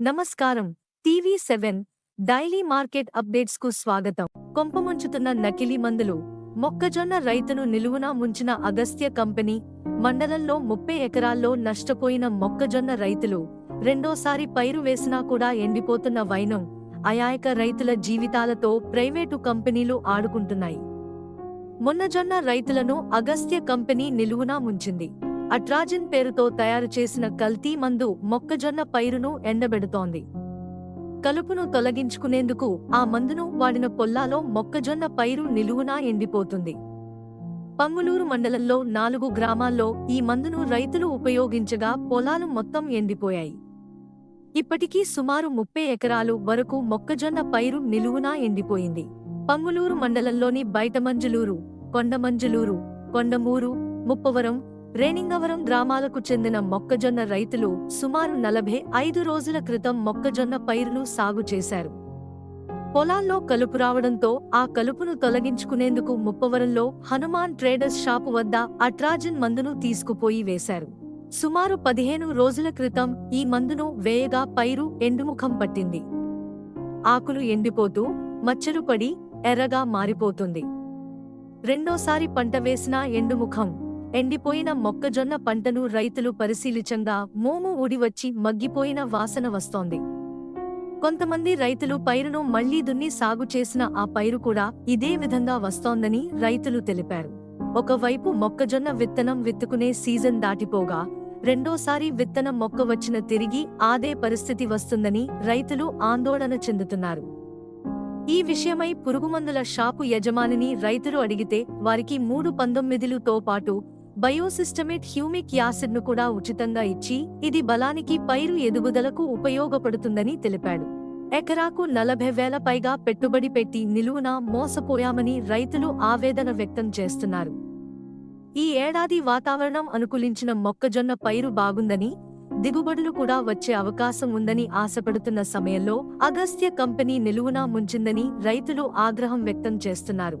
నమస్కారం. TV seven daily market అప్డేట్స్కు స్వాగతం. కొంపముంచుతున్న నకిలీ మందులు. మొక్కజొన్న రైతును నిలువునా ముంచిన అగస్త్య కంపెనీ మండలంలో ముప్పై ఎకరాల్లో నష్టపోయిన మొక్కజొన్న రైతులు రెండోసారి పైరు వేసినా కూడా ఎండిపోతున్న వైనం అయాయక రైతుల జీవితాలతో ప్రైవేటు కంపెనీలు ఆడుకుంటున్నాయి. మొన్నజొన్న రైతులను అగస్త్య కంపెనీ నిలువునా ముంచింది. అట్రాజిన్ పేరుతో తయారు చేసిన కల్తీ మందు మొక్కజొన్న పైరును ఎండబెడుతోంది. కలుపును తొలగించుకునేందుకు ఆ మందును వాడిన పొల్లాలో మొక్కజొన్న పైరు నిలువునా ఎండిపోతుంది. పంగులూరు మండలంలో నాలుగు గ్రామాల్లో ఈ మందును రైతులు ఉపయోగించగా పొలాలు మొత్తం ఎండిపోయాయి. ఇప్పటికీ సుమారు ముప్పై ఎకరాలు వరకు మొక్కజొన్న పైరు నిలువునా ఎండిపోయింది. పంగులూరు మండలంలోని బయటమంజులూరు కొండమంజులూరు కొండమూరు ముప్పవరం రేణింగవరం గ్రామాలకు చెందిన మొక్కజొన్న రైతులు సుమారు నలభై ఐదు రోజుల క్రితం మొక్కజొన్న పైరును సాగు చేశారు. పొలాల్లో కలుపు రావడంతో ఆ కలుపును తొలగించుకునేందుకు ముప్పవరంలో హనుమాన్ ట్రేడర్స్ షాపు వద్ద అట్రాజిన్ మందును తీసుకుపోయి వేశారు. సుమారు పదిహేను రోజుల క్రితం ఈ మందును వేయగా పైరు ఎండుముఖం పట్టింది. ఆకులు ఎండిపోతూ మచ్చలు పడి ఎర్రగా మారిపోతుంది. రెండోసారి పంట వేసినా ఎండుముఖం. ఎండిపోయిన మొక్కజొన్న పంటను రైతులు పరిశీలించంగా మోము ఊడివచ్చి మగ్గిపోయిన వాసన వస్తోంది. కొంతమంది రైతులు పైరును మళ్ళీ దున్ని సాగు చేసిన ఆ పైరు కూడా ఇదే విధంగా వస్తోందని రైతులు తెలిపారు. ఒకవైపు మొక్కజొన్న విత్తనం విత్తుకునే సీజన్ దాటిపోగా రెండోసారి విత్తనం మొక్క వచ్చిన తిరిగి ఆదే పరిస్థితి వస్తుందని రైతులు ఆందోళన చెందుతున్నారు. ఈ విషయమై పురుగుమందుల షాపు యజమానిని రైతులు అడిగితే వారికి మూడు పంతొమ్మిదిలుతో పాటు బయోసిస్టమేట్ హ్యూమిక్ యాసిడ్ను కూడా ఉచితంగా ఇచ్చి ఇది బలానికి పైరు ఎదుగుదలకు ఉపయోగపడుతుందని తెలిపాడు. ఎకరాకు నలభై వేల పైగా పెట్టుబడి పెట్టి నిలువున మోసపోయామని రైతులు ఆవేదన వ్యక్తం చేస్తున్నారు. ఈ ఏడాది వాతావరణం అనుకూలించిన మొక్కజొన్న పైరు బాగుందని దిగుబడులు కూడా వచ్చే అవకాశం ఉందని ఆశపడుతున్న సమయంలో అగస్త్య కంపెనీ నిలువునా ముంచిందని రైతులు ఆగ్రహం వ్యక్తం చేస్తున్నారు.